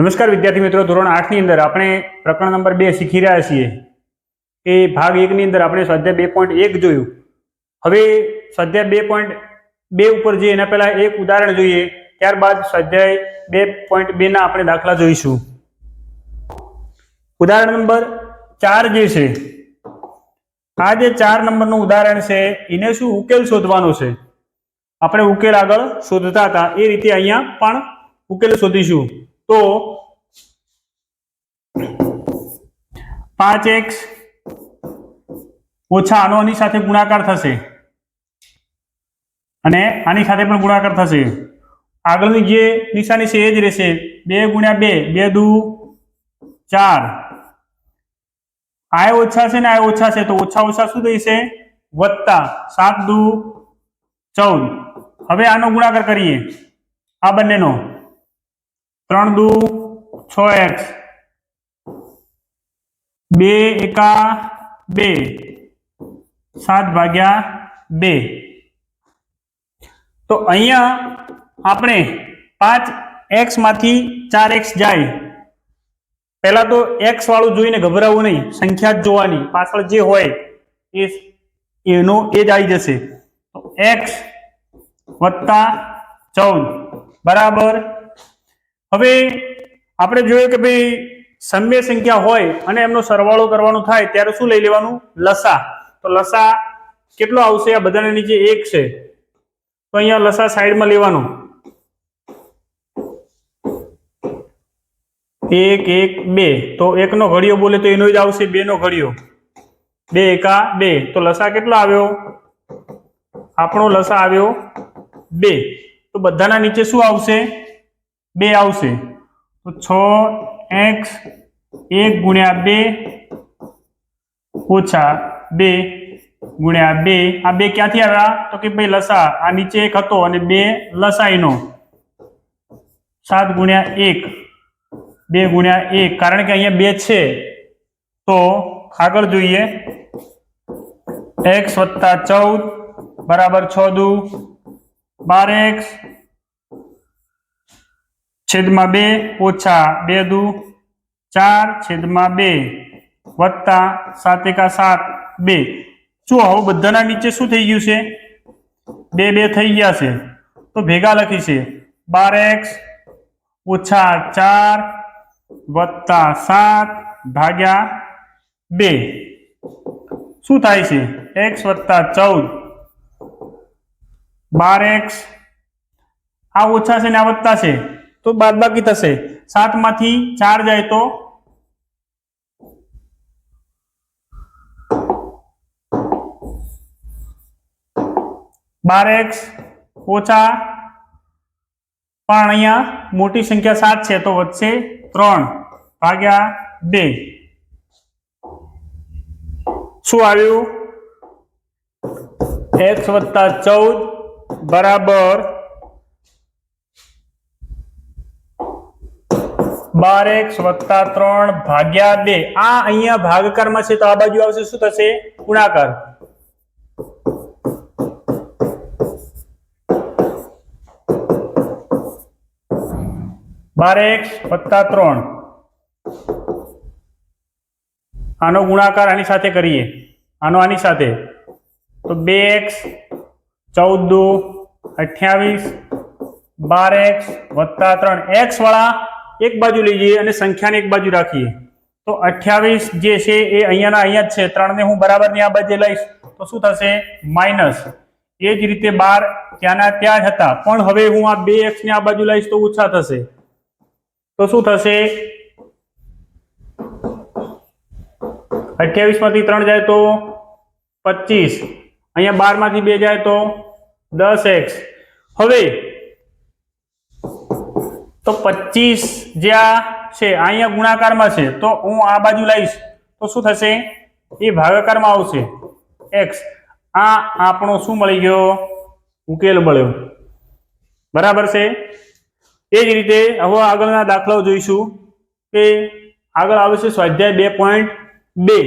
નમસ્કાર વિદ્યાર્થી મિત્રો, ધોરણ આઠની અંદર આપણે પ્રકરણ નંબર બે શીખી રહ્યા છીએ. એ ભાગ એકની અંદર આપણે સ્વાધ્યાય બે પોઈન્ટ એક જોયું. હવે સ્વાધ્યાય બે પોઈન્ટ બે ઉપર જઈએ, એના પહેલાં એક ઉદાહરણ જોઈએ. ત્યારબાદ સ્વાધ્યાય બે પોઈન્ટ બેના આપણે દાખલા જોઈશું. ઉદાહરણ નંબર ચાર જે છે, આ જે ચાર નંબરનું ઉદાહરણ છે, એને શું ઉકેલ શોધવાનો છે? આપણે ઉકેલ આગળ શોધતા હતા. એ રીતે અહીંયા પણ ઉકેલ શોધીશું. તો પાંચ એક્સ ઓછા આનો આની સાથે ગુણાકાર થશે. અને આની સાથે પણ ગુણાકાર થશે. આગળની જે નિશાની છે એ જ રહેશે. બે ગુણ્યા બે બે દુ ચાર. આ ઓછા છે ને આ ઓછા છે, તો ઓછા ઓછા શું થશે વત્તા સાત દુ ચૌદ. હવે આનો ગુણાકાર કરીએ. આ બંનેનો. ત્રણ દુ છ એક્સ. બે એકા બે. સાત ભાગ્યા બે. તો અહીંયા આપણે પાંચ એક્સમાંથી ચાર એક્સ જાય. પહેલા તો એક્સ વાળું જોઈને ગભરાવું નહીં, સંખ્યા જ જોવાની. પાછળ જે હોય એ એનો એ જ આવી જશે. એક્સ વત્તા ચૌદ. બરાબર? હવે આપણે જોયું કે ભાઈ સમય સંખ્યા હોય અને એમનો સરવાળો કરવાનો થાય, ત્યારે શું લઈ લેવાનું? લસા. તો લસા કેટલો આવશે? આ બધાના નીચે એક છે. તો અહીંયા લસા સાઈડમાં લેવાનું. એક એક, બે. તો એકનો ઘડિયો બોલે તો એનો જ આવશે બે નો ઘડિયો. બે એકા બે. તો લસા કેટલો આવ્યો? આપણો લસા આવ્યો બે. તો બધાના નીચે શું આવશે? બે આવશે. તો છ એક્સ એક ગુણ્યા બે ઓછા બે ગુણ્યા બે. આ બે ક્યાંથી આવ્યા? તો કે ભાઈ લસા, આ નીચે એક હતો અને બે લસાઈનો. સાત ગુણ્યા એક, બે ગુણ્યા એક. કારણ કે અહીંયા બે છે. તો આગળ જોઈએ. એક્સ વત્તા ચૌદ બરાબર છ દુ. બાર એક્સ છેદમાં બે ઓછા બે દુ ચાર છેદમાં બે વત્તા સાત એકા સાત બે. શું હવે બધાના નીચે શું થઈ ગયું છે? બે બે થઈ ગયા છે. તો ભેગા લખી છે. બાર એક્સ ઓછા ચાર વત્તા સાત ભાગ્યા બે. શું થાય છે? એક્સ વત્તા ચૌદ. બાર એક્સ આ ઓછા છે ને આ વત્તા છે? તો બાદબાકી થશે. સાતમાંથી ચાર જાય તો? બાર એક્સ ઓછા પણ અહીંયા મોટી સંખ્યા સાત છે તો વચ્ચે ત્રણ ભાગ્યા બે. શું આવ્યું? એક્સ વત્તા ચૌદ બરાબર બાર એક્સ વત્તા ત્રણ ભાગ્યા બે. આ અહીંયા ભાગકારમાં છે તો આ બાજુ આવશે. શું થશે? ગુણાકાર. બાર એક્સ વત્તા ત્રણ. આનો ગુણાકાર આની સાથે કરીએ. આનો આની સાથે. તો બે એક્સ ચૌદ દુ અઠ્યાવીસ બાર એક્સ વત્તા ત્રણ. એક્સ વાળા એક બાજુ લઈ જઈએ અને સંખ્યાને એક બાજુ રાખીએ. તો અઠ્યાવીસ જે છે એ અહીંયાના અહીંયા જ છે. ત્રણને હું બરાબરની આ બાજુ લઈશ, તો શું થશે? માઇનસ. એ જ રીતે બાર ત્યાંના ત્યાં જ હતા. પણ હવે હું આ બે એક્સ ને આ બાજુ લઈશ તો ઓછા થશે. તો શું થશે? અઠ્યાવીસમાંથી ત્રણ જાય તો પચીસ. અહીંયા બારમાંથી બે જાય તો દસ એક્સ. હવે તો પચીસ જે આ છે, અહીંયા ગુણાકારમાં છે, તો હું આ બાજુ લઈશ. તો શું થશે? એ ભાગાકારમાં આવશે. એક્સ આ આપણો શું મળી ગયો? ઉકેલ મળ્યો. બરાબર છે? એ જ રીતે હવે આગળના દાખલાઓ જોઈશું કે આગળ આવે છે સ્વાધ્યાય બે પોઈન્ટ બે.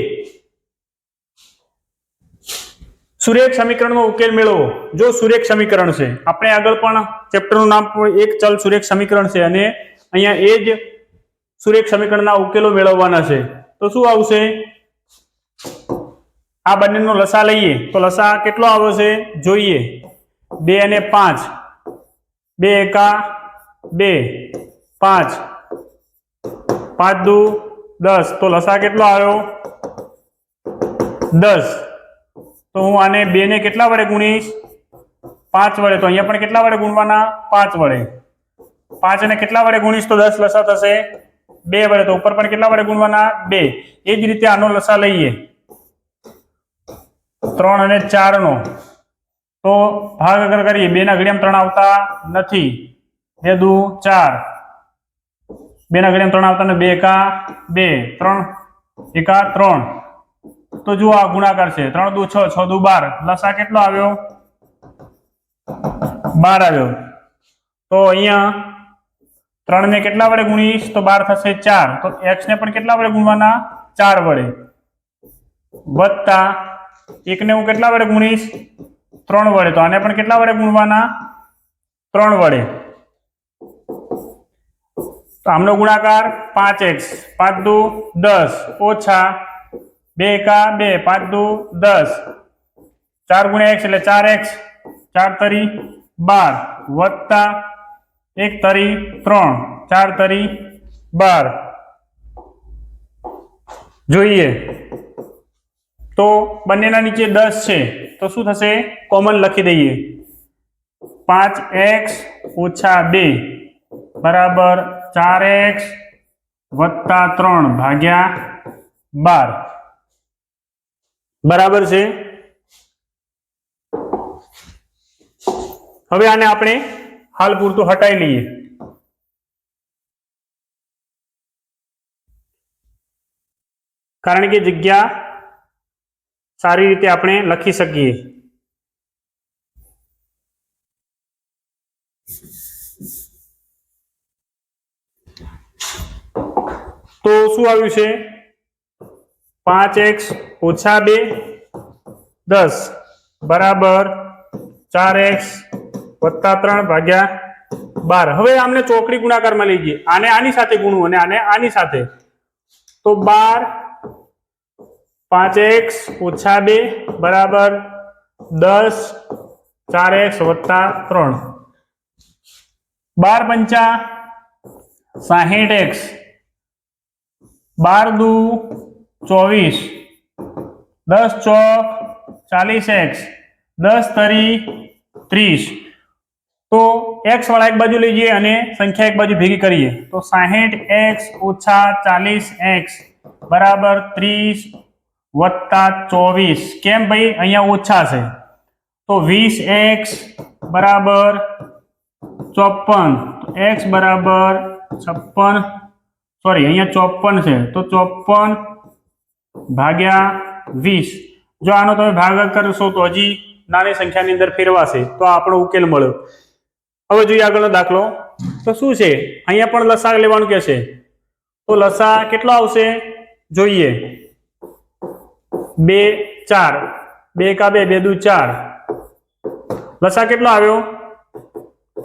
સુરેખ સમીકરણનો ઉકેલ મેળવો. જો સુરેખ સમીકરણ છે. આપણે આગળ પણ ચેપ્ટરનું નામ એક ચલ સુરેખ સમીકરણ છે અને અહીંયા એ જ સુરેખ સમીકરણના ઉકેલો મેળવવાના છે. તો શું આવશે? આ બંનેનો લસા લઈએ. તો લસા કેટલો આવશે જોઈએ. બે અને પાંચ. બે એકા બે. પાંચ. પાંચ દુ દસ. તો લસા કેટલો આવ્યો? દસ. તો હું આને બે ને કેટલા વડે ગુણીશ? પાંચ વડે. તો અહીંયા પણ કેટલા વડે ગુણવાના? પાંચ વડે. પાંચ ને કેટલા વડે ગુણીશ તો દસ લસા થશે બે વડે. તો ઉપર પણ કેટલા વડે ગુણવાના? બે. એ જ રીતે આનો લસા લઈએ. ત્રણ અને ચાર નો તો ભાગ અગર કરીએ બે ના ઘડિયામ ત્રણ આવતા નથી. બે દુ ચાર. બે ના ઘડિયામ ત્રણ આવતા ને બે એકા બે. ત્રણ. એકા ત્રણ. તો જુઓ આ ગુણાકાર છે. ત્રણ દુ છ છ દુ બાર. લસા કેટલો આવ્યો? બાર આવ્યો. તો અહીંયા ત્રણ ને કેટલા વડે ગુણીશ? તો બાર થશે ચાર. તો એક્સ ને પણ કેટલા વડે ગુણવાના? ચાર વડે. વત્તા એકને હું કેટલા વડે ગુણીશ? ત્રણ વડે. તો આને પણ કેટલા વડે ગુણવાના? ત્રણ વડે. તો આમનો ગુણાકાર પાંચ એક્સ. પાંચ દુ દસ. ઓછા બે એકા બે, પાંચ, દુ, દસ. ચાર ગુણ્યા એક્સ એટલે ચાર એક્સ. ચાર તરી બાર. વત્તા એક તરી ત્રણ. ચાર તરી બાર. જોઈએ. તો બંનેના નીચે દસ છે. તો શું થશે? કોમન લખી દઈએ. પાંચ એક્સ ઓછા બે. બરાબર ચાર એક્સ વત્તા ત્રણ ભાગ્યા બાર. બરાબર છે? હવે આને આપણે હાલ પૂરતું હટાવી લઈએ. કારણ કે જગ્યા સારી રીતે આપણે લખી શકીએ. તો શું આવ્યું છે? પાંચ એક્સ ઓછા બે, દસ. બરાબર. ચાર એક્સ વત્તા ત્રણ ભાગ્યા બાર. હવે આમને ચોકડી ગુણાકારમાં લઈ જઈએ આને આની સાથે ગુણવું અને આને આની સાથે. તો બાર, પાંચ એક્સ ઓછા બે, બરાબર. દસ, ચાર એક્સ વત્તા ત્રણ. બાર પંચા સાહીઠ એક્સ. બાર દુ ચોવીસ. દસ ચોક ચાલીસ એક્સ. દસ તરી ત્રીસ. તો એક્સ વાળા એક બાજુ લઈ જઈએ અને સંખ્યા એક બાજુ ભેગી કરીએ. તો સાહીઠ એક્સ ઓછા ચાલીસ એક્સ બરાબર ત્રીસ વત્તા ચોવીસ. કેમ ભાઈ? અહીંયા ઓછા છે. તો વીસ એક્સ બરાબર ચોપન એક્સ બરાબર છપ્પન. સોરી, અહીંયા ચોપન છે. તો ચોપન ભાગ્યા વીસ. જો આનો તમે ભાગાકાર કરશો તો હજી નાની સંખ્યાની અંદર ફેરવાશે. તો આપણો ઉકેલ મળ્યો. હવે જોઈએ આગળનો દાખલો. તો શું છે? અહીંયા પણ લસા લેવાનું કે છે? તો લસા કેટલો આવશે? જોઈએ. બે, ચાર. બે કા બે બે દુ ચાર. લસા કેટલો આવ્યો?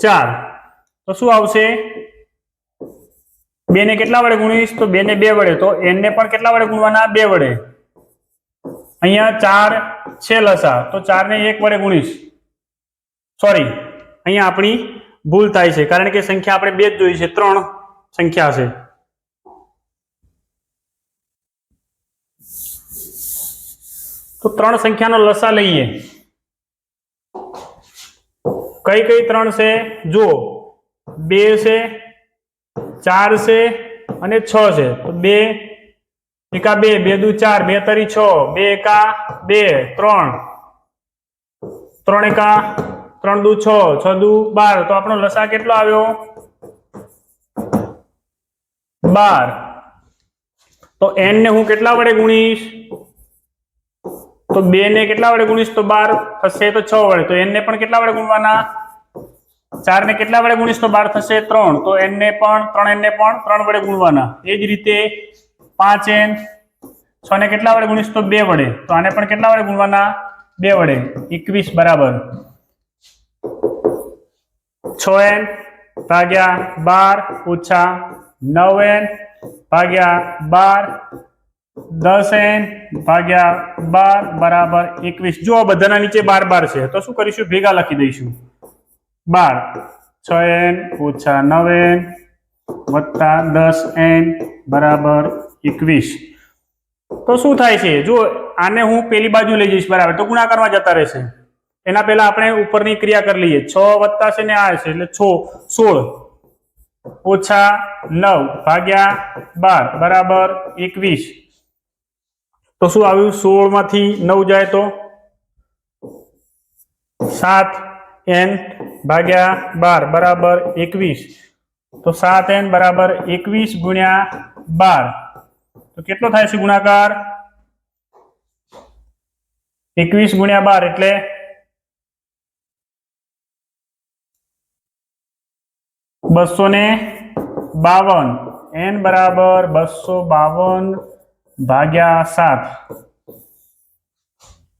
ચાર. તો શું આવશે? બે ને કેટલા વડે ગુણીશ? તો બે ને બે વડે. તો એન ને પણ કેટલા વડે ગુણવાના? બે વડે. અહીંયા ચાર છે લસા. તો ચાર ને એક વડે ગુણીશ. સોરી અહીંયા આપણી ભૂલ થાય છે. કારણ કે સંખ્યા આપણે બે જ જોઈ છે. ત્રણ સંખ્યા છે. તો ત્રણ સંખ્યાનો લસા લઈએ. કઈ કઈ ત્રણ છે? જુઓ. બે છે ચાર છે અને છ છે. તો બે, એકા બે બે દુ ચાર, બે તરી છ, બે એકા બે, ત્રણ. ત્રણ એકા, ત્રણ દુ છ છ દુ બાર. તો આપણો લસા કેટલો આવ્યો? બાર. તો એન ને હું કેટલા વડે ગુણીશ? તો બે ને કેટલા વડે ગુણીશ? તો બાર થશે તો છ વડે. તો એન ને પણ કેટલા વડે ગુણવાના? ચાર ને કેટલા વડે ગુણીશ તો બાર થશે ત્રણ. તો એન ને પણ, ત્રણ એન ને પણ ત્રણ વડે ગુણવાના. એ જ રીતે પાંચ એન છ ને કેટલા વડે ગુણીશ તો બે વડે. તો આને પણ કેટલા વડે ગુણવાના? બે વડે. એકવીસ બરાબર. છ એન ભાગ્યા બાર ઓછા નવ એન ભાગ્યા બાર દસ એન ભાગ્યા બાર બરાબર એકવીસ. જો બધાના નીચે બાર બાર છે, તો શું કરીશું? ભેગા લખી દઈશું. બાર. છ એન ઓછા નવ એન વત્તા દસ એન બરાબર એકવીસ. તો શું થાય છે? જો આને હું પેલી બાજુ લઈ જઈશ, બરાબર. તો ગુણાકારમાં જતા રહેશે. એના પહેલા આપણે ઉપરની ક્રિયા કરી લઈએ. છ વત્તા છે ને આ છે, એટલે છ, સોળ. ઓછા નવ ભાગ્યા બાર, બરાબર એકવીસ. તો શું આવ્યું? સોળમાંથી નવ જાય તો સાત એન ભાગ્યા બાર બરાબર એકવીસ. તો સાત એન બરાબર એકવીસ ગુણ્યા બાર. તો કેટલો થાય છે ગુણાકાર? એકવીસ ગુણ્યા બાર એટલે બસો ને બાવન. એન બરાબર બસો બાવન ભાગ્યા સાત.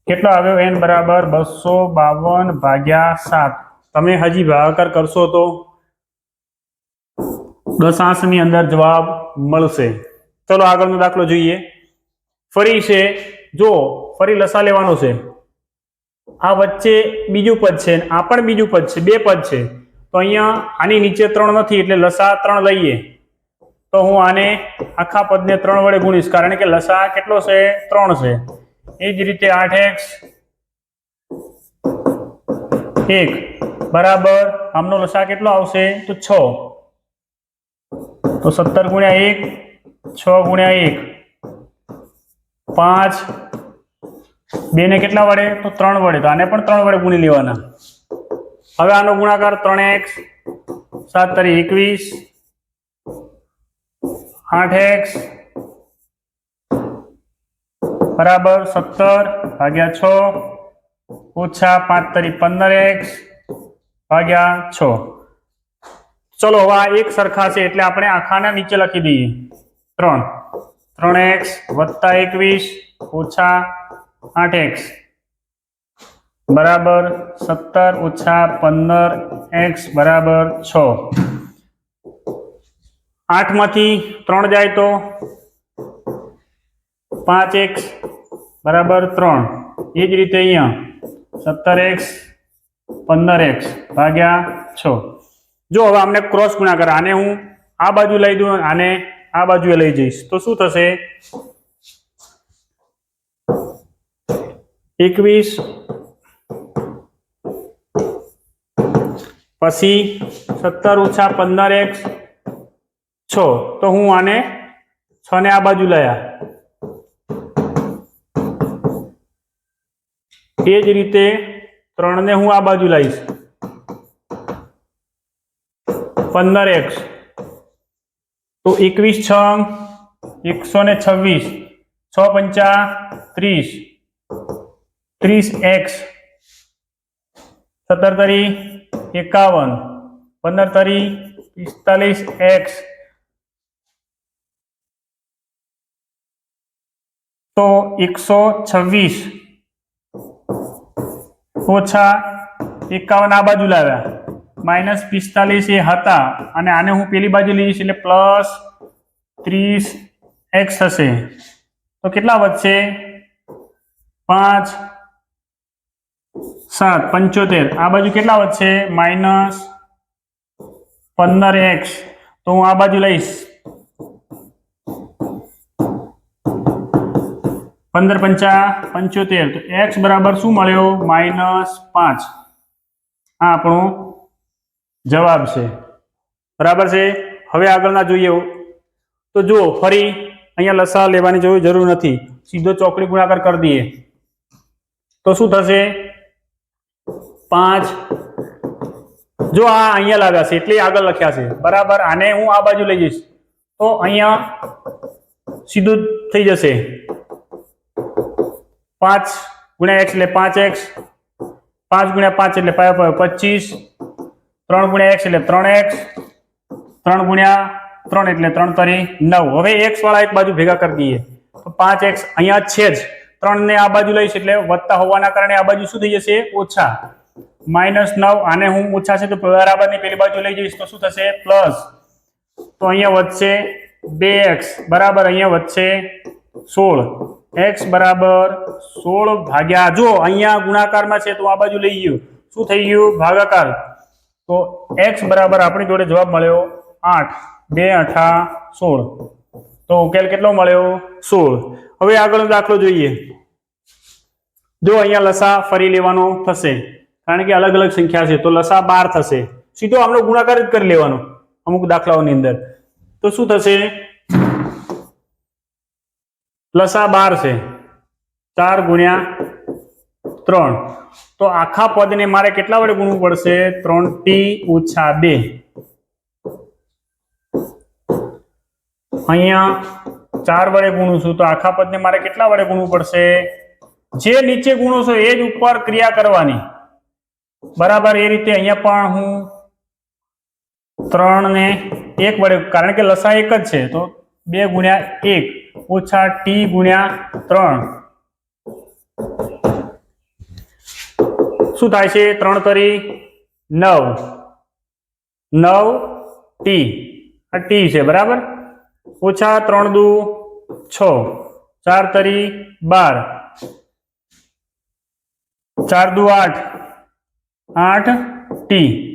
કેટલો આવ્યો એન બરાબર બસો બાવન ભાગ્યા સાત. તમે હજી ભાગાકાર કરશો તો દશાંશની અંદર જવાબ મળશે. ચલો આગળનો દાખલો જોઈએ. ફરી છે. જો, ફરી લસા લેવાનો છે. આ વચ્ચે બીજું પદ છે આ પણ બીજું પદ છે. બે પદ છે. તો અહીંયા આની નીચે ત્રણ નથી એટલે લસા ત્રણ લઈએ. તો હું આને આખા પદને ત્રણ વડે ગુણીશ. કારણ કે લસા કેટલો છે? ત્રણ છે. એ જ રીતે આઠ એક્સ એક. બરાબર. આમનો લસા કેટલો આવશે? તો છ. તો સત્તર ગુણ્યા એક, છ ગુણ્યા એક. પાંચ. બે ને કેટલા વડે? તો ત્રણ વડે. તો આને પણ ત્રણ વડે ગુણી લેવાના. હવે આનો ગુણાકાર ત્રણ એક્સ, સાત તરી એકવીસ, આઠ એક્સ બરાબર સત્તર ભાગ્યા છ, ઓછા પાંચ તરી પંદર એક્સ ભાગ્યા છ. ચલો, હવે આ એક સરખા છે એટલે આપણે આખાના નીચે લખી દઈએ. ત્રણ. ત્રણ એક્સ વત્તા એકવીસ, ઓછા આઠ એક્સ. બરાબર સત્તર, ઓછા પંદર એક્સ, બરાબર છ. આઠમાંથી ત્રણ જાય તો પાંચ એક્સ બરાબર ત્રણ. એ જ રીતે અહીંયા સત્તર એક્સ, પંદર એક્સ ભાગ્યા છ. જો હવે અમને ક્રોસ ગુણાકાર આને હું આ બાજુ લઈ દઉં, આને આ બાજુએ લઈ જઈશ. તો શું થશે? એકવીસ, પછી સત્તર ઓછા પંદર એક્સ, છ. તો હું આને છ ને આ બાજુ લયા એ જ રીતે ત્રણને હું આ બાજુ લાવીશ પંદર એક્સ. તો એકવીસ છ એકસો ને છવ્વીસ. છ પંચા ત્રીસ. ત્રીસ એક્સ. સત્તર તરી એકાવન. પંદર તરી પિસ્તાલીસ એક્સ. તો એકસો છવ્વીસ. ઓછા એકાવન આ બાજુ લાવ્યા. માઇનસ પિસ્તાલીસ એ હતા અને આને હું પેલી બાજુ લઈશ એટલે પ્લસ ત્રીસ એક્સ થશે તો કેટલા વધશે? પાંચ, સાત, પંચોતેર. આ બાજુ કેટલા વધશે? માઇનસ પંદર એક્સ. તો હું આ બાજુ લઈશ. પંદર પંચા પંચોતેર. તો એક્સ બરાબર શું મળ્યો? માઇનસ પાંચ. આ આપણો જવાબ છે. બરાબર છે? હવે આગળના જોઈએ. તો જુઓ, ફરી અહીંયા લસા લેવાની જરૂર જરૂર નથી. સીધો ચોકડી ગુણાકાર કરી દઈએ. તો શું થશે? પાંચ. જો આ અહીંયા લાગ્યા છે એટલે આગળ લખ્યા છે. બરાબર, આને હું આ બાજુ લઈ જઈશ. તો અહીંયા સીધું થઈ જશે. પાંચ ગુણ્યા એક્સ એટલે પાંચ એક્સ, પાંચ ગુણ્યા પાંચ એટલે પ- પચીસ, ત્રણ ગુણ્યા એક્સ એટલે ત્રણ એક્સ, ત્રણ ગુણ્યા ત્રણ એટલે ત્રણ તરી નવ. હવે એક્સ વાળા એક બાજુ ભેગા કરી દઈએ. તો પાંચ એક્સ અહીંયા છે જ. ત્રણ ને આ બાજુ લઈશ એટલે વધતા હોવાના કારણે આ બાજુ શું થઈ જશે? ઓછા. માઇનસ નવ, આને હું ઓછા છે તો બરાબરની પેલી બાજુ લઈ જઈશ તો શું થશે? પ્લસ. તો અહીંયા વધશે બે એક્સ. બરાબર, અહીંયા વધશે સોળ. એક્સ બરાબર સોળ ભાગ્યા, જો અહીંયા ગુણાકારમાં છે તો આ બાજુ લઈ ગયું. શું થઈ ગયું? ભાગાકાર. તો એક્સ બરાબર આપણી જોડે જવાબ મળ્યો આઠ, બે અઠા સોળ. તો ઉકેલ કેટલો મળ્યો? સોળ. હવે આગળનો દાખલો જોઈએ. જો અહીંયા લસા ફરી લેવાનો થશે, કારણ કે અલગ અલગ સંખ્યા છે, તો લસા બાર થશે. સીધો આપણો ગુણાકાર જ કરી લેવાનો અમુક દાખલાઓની અંદર. તો શું થશે? લસા બાર છે. ચાર ગુણ્યા ત્રણ. તો આખા પદને મારે કેટલા વડે ગુણવું પડશે? ત્રણ ટી ઓછા બે. અહીંયા ચાર વડે ગુણું છું, તો આખા પદને મારે કેટલા વડે ગુણવું પડશે? જે નીચે ગુણો છો એ જ ઉપર ક્રિયા કરવાની. બરાબર, એ રીતે અહીંયા પણ હું ત્રણ ને એક વડે, કારણ કે લસા એક જ છે, તો બે ગુણ્યા એક. ઓછા ટી ગુણ્યા ત્રણ. શું થાય છે? ત્રણ તરી નવ. નવ ટી આ ટી છે, બરાબર? ઓછા ત્રણ દુ છ. ચાર તરી બાર. ચાર દુ આઠ. આઠ ટી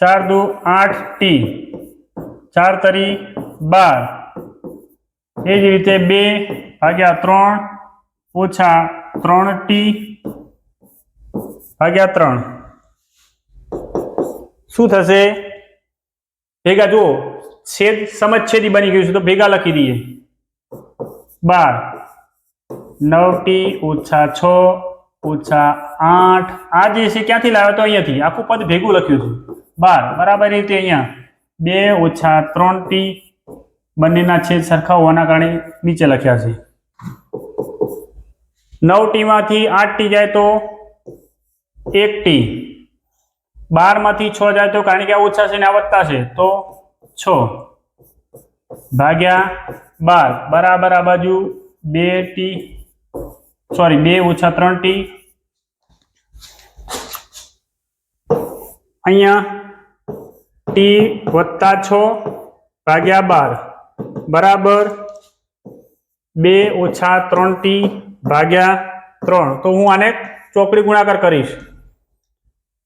ચાર દુ આઠ ટી ચાર તરી બાર એ જ રીતે બે ભાગ્યા ત્રણ ઓછા ત્રણ ટી ભાગ્યા ત્રણ. શું થશે? ભેગા જુઓ, છેદ સમચ્છેદી બની ગયું છે તો ભેગા લખી દઈએ. બાર. નવ ટી ઓછા છ ઓછા આઠ. આ જે છે ક્યાંથી લાવ્યો તો અહીંયાથી? આખું પદ ભેગું લખ્યું છે બાર. બરાબર રીતે અહીંયા બે ઓછા ત્રણ ટી બંનેના છેદ સરખા હોવાના કારણે નીચે લખ્યા છે. નવ ટીમાંથી આઠ ટી જાય તો એક ટી. બારમાંથી છ જાય તો કારણ કે આ ઓછા છે ને આ વધતા છે, તો છ. ભાગ્યા બાર. બરાબર આ બાજુ બે ટી, સોરી, બે ઓછા ત્રણ ટી. અહીંયા ટી વત્તા છ ભાગ્યા બાર. બરાબર બે ઓછા ત્રણ ટી ભાગ્યા ત્રણ. તો હું આને ચોકડી ગુણાકાર કરીશ.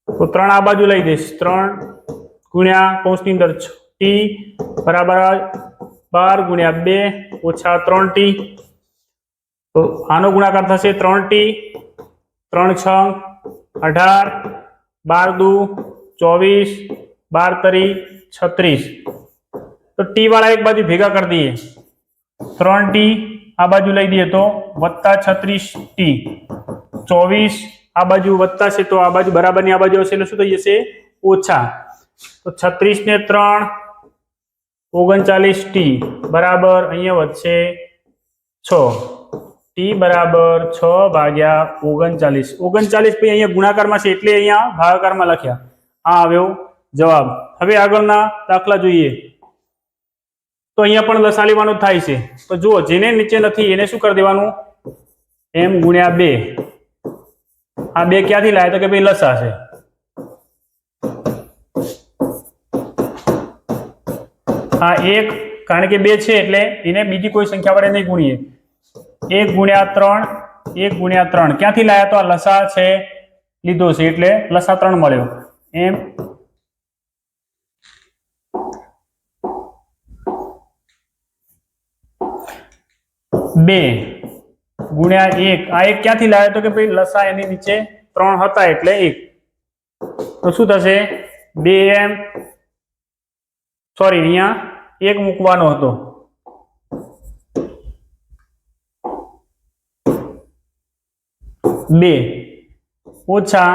તો ત્રણ આ બાજુ લઈ દઈશ. ત્રણ ગુણ્યા કૌંસની અંદર ટી બરાબર બાર ગુણ્યા બે ઓછા ત્રણ ટી તો આનો ગુણાકાર થશે ત્રણ ટી ત્રણ છ, અઢાર, બાર દુ, ચોવીસ બાર તરી છત્રીસ. તો ટી વાળા એક બાજુ ભેગા કરી દઈએ. ત્રણ ટી આ બાજુ લઈ દઈએ તો વત્તા છત્રીસ ટી ચોવીસ આ બાજુ વત્તા છે તો આ બાજુ બરાબરની આ બાજુ હશે એટલે શું થઈ જશે? ઓછા. તો છત્રીસ ને ત્રણ ઓગણચાલીસ ટી બરાબર અહીંયા વધશે છ. ટી બરાબર છ ભાગ્યા ઓગણચાલીસ. ઓગણચાલીસ પછી અહીંયા ગુણાકારમાં છે એટલે અહીંયા ભાગાકારમાં લખ્યા. આ આવ્યો. જવાબ. હવે આગળના દાખલા જોઈએ. તો અહીંયા પણ લસા લેવાનું થાય છે. તો જુઓ, જેને નીચે નથી, એને શું કરી દેવાનું? એમ ગુણ્યા બે. આ બે ક્યાંથી લાયા? તો કે ભાઈ લસા છે. આ એક, કારણ કે બે છે એટલે એને બીજી કોઈ સંખ્યા વડે નહીં ગુણીએ. એક ગુણ્યા ત્રણ, એક ગુણ્યા ત્રણ. ક્યાંથી લાયા? તો આ લસા છે, લીધો છે એટલે લસા ત્રણ મળ્યો. એમ બે ગુણ્યા એક. આ એક ક્યાંથી લાવ્યો તો કે ભાઈ લસા એની નીચે ત્રણ હતા એટલે એક. તો શું થશે? બે એમ. સોરી અહીંયા એક મૂકવાનો હતો. બે. ઓછા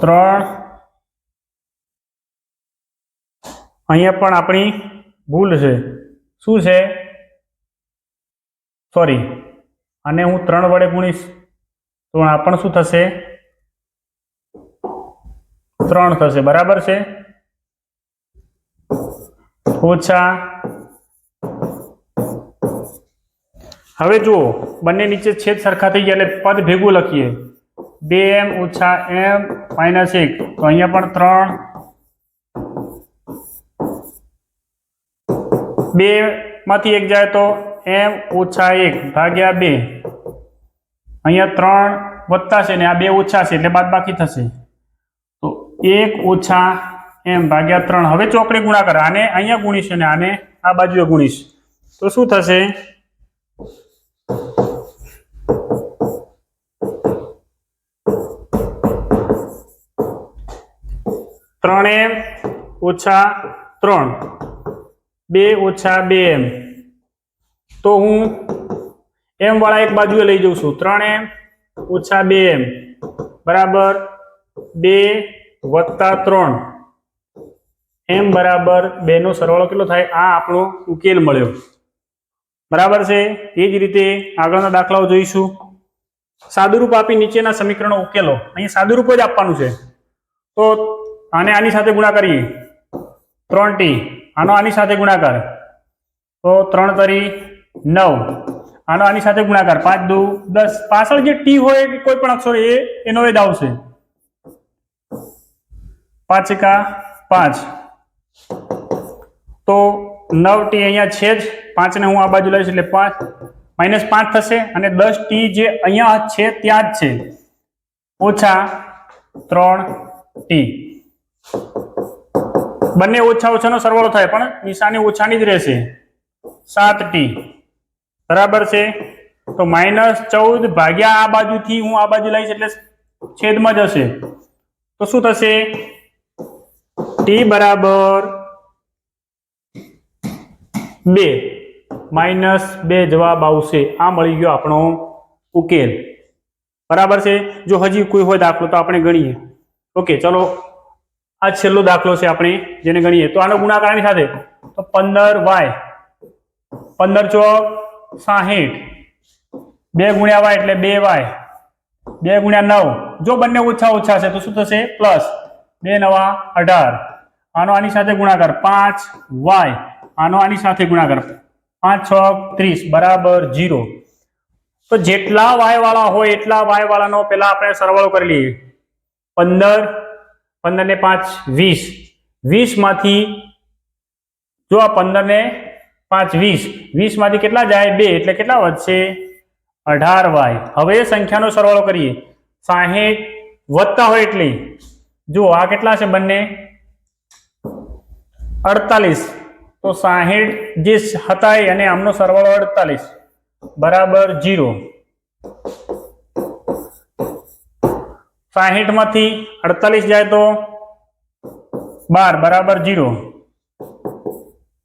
ત્રણ અહીંયા પણ આપણી ભૂલ છે. શું છે? સોરી અને હું ત્રણ વડે ગુણીશ. તો આ પણ શું થશે? ત્રણ થશે. બરાબર છે? ઓછા. હવે જુઓ, બંને નીચે છેદ સરખા થઈ ગયા એટલે પદ ભેગું લખીએ. બે એમ ઓછા એમ માઇનસ એક. તો અહીંયા પણ ત્રણ બે માંથી એક જાય તો એમ ઓછા એક ભાગ્યા બે. અહીંયા ત્રણ વત્તા છે ને આ બે ઓછા છે એટલે બાદ બાકી થશે. તો એક ઓછા એમ ભાગ્યા ત્રણ. હવે ચોકડી ગુણાકાર. આને અહીંયા ગુણીશ અને આને આ બાજુએ ગુણીશ. તો શું થશે? ત્રણ ઓછા ત્રણ. બે ઓછા બે એમ. તો હું એમ વાળા એક બાજુએ લઈ જઉં છું. ત્રણ એમ ઓછા બે એમ. બરાબર બે વત્તા ત્રણ. એમ બરાબર બે નો સરવાળો કેટલો થાય? આ આપણો ઉકેલ મળ્યો. બરાબર છે? એ જ રીતે આગળના દાખલાઓ જોઈશું. સાદુરૂપ આપી નીચેના સમીકરણો ઉકેલો. અહીં સાદુરૂપ જ આપવાનું છે. તો આને આની સાથે ગુણા કરીએ ત્રણ ટી. આનો આની સાથે ગુણાકાર. તો ત્રણ તરી નવ. આનો આની સાથે ગુણાકાર. પાંચ દુ દસ. પાછળ જે ટી હોય કોઈ પણ અક્ષર એ, એનો વેદ આવશે. પાંચ એકા પાંચ. તો નવ ટી અહીંયા છે જ. પાંચને હું આ બાજુ લઈશ એટલે પાંચ. માઇનસ પાંચ થશે અને દસ ટી જે અહીંયા છે ત્યાં જ છે. ઓછા ત્રણ ટી. બંને ઓછા ઓછાનો સરવાળો થાય, પણ નિશાની ઓછાની જ રહેશે. સાત ટી બરાબર છે? તો માઇનસ ચૌદ ભાગ્યા આ બાજુથી હું આ બાજુ લઈશ એટલે છેદમાં જશે. તો શું થશે? ટી બરાબર બે. માઇનસ બે જવાબ આવશે. આ મળી ગયો આપણો ઉકેલ. બરાબર છે? જો હજી કોઈ હોય દાખલો તો આપણે ગણીએ. ઓકે, ચલો આ છેલ્લો દાખલો છે આપણે, જેને ગણીએ. તો આનો ગુણાકાર આની સાથે. તો પંદર વાય. પંદર ચોક સાહીઠ. બે ગુણ્યા વાય એટલે બે વાય. બે ગુણ્યા નવ. જો બંને ઓછા ઓછા છે, તો શું થશે? પ્લસ. બે નવા અઢાર. આનો આની સાથે ગુણાકાર. પાંચ વાય. આનો આની સાથે ગુણાકાર. પાંચ છ ત્રીસ. બરાબર જીરો તો જેટલા વાય વાળા હોય એટલા વાય વાળાનો પેલા આપણે સરવાળો કરી લઈએ. પંદર પંદર ને પાંચ, વીસ. વીસમાંથી જો આ પંદર ને પાંચ, વીસ, વીસમાંથી કેટલા જાય? બે. એટલે કેટલા વધશે? અઢાર વાય. હવે સંખ્યાનો સરવાળો કરીએ. સાહીઠ વધતા હોય એટલે જુઓ આ કેટલા છે બંને? અડતાલીસ. તો સાહીઠ જે હતા અને આમનો સરવાળો અડતાલીસ. બરાબર જીરો સાહીઠમાંથી અડતાલીસ જાય તો બાર બરાબર જીરો.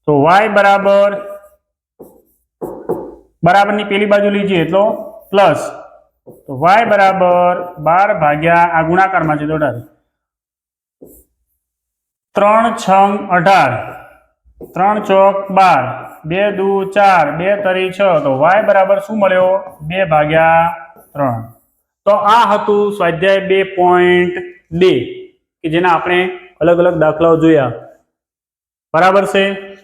તો વાય બરાબર બરાબરની પેલી બાજુ લીજીએ તો પ્લસ. તો વાય બરાબર બાર ભાગ્યા આ ગુણાકારમાં છે તો અઢાર ત્રણ છ અઢાર. ત્રણ ચોક બાર. બે દુ ચાર. બે તરી છ. તો વાય બરાબર શું મળ્યો? બે ભાગ્યા ત્રણ. તો આ હતું સ્વાધ્યાય બે પોઈન્ટ બે, કે જેના આપણે અલગ અલગ દાખલાઓ જોયા. બરાબર છે?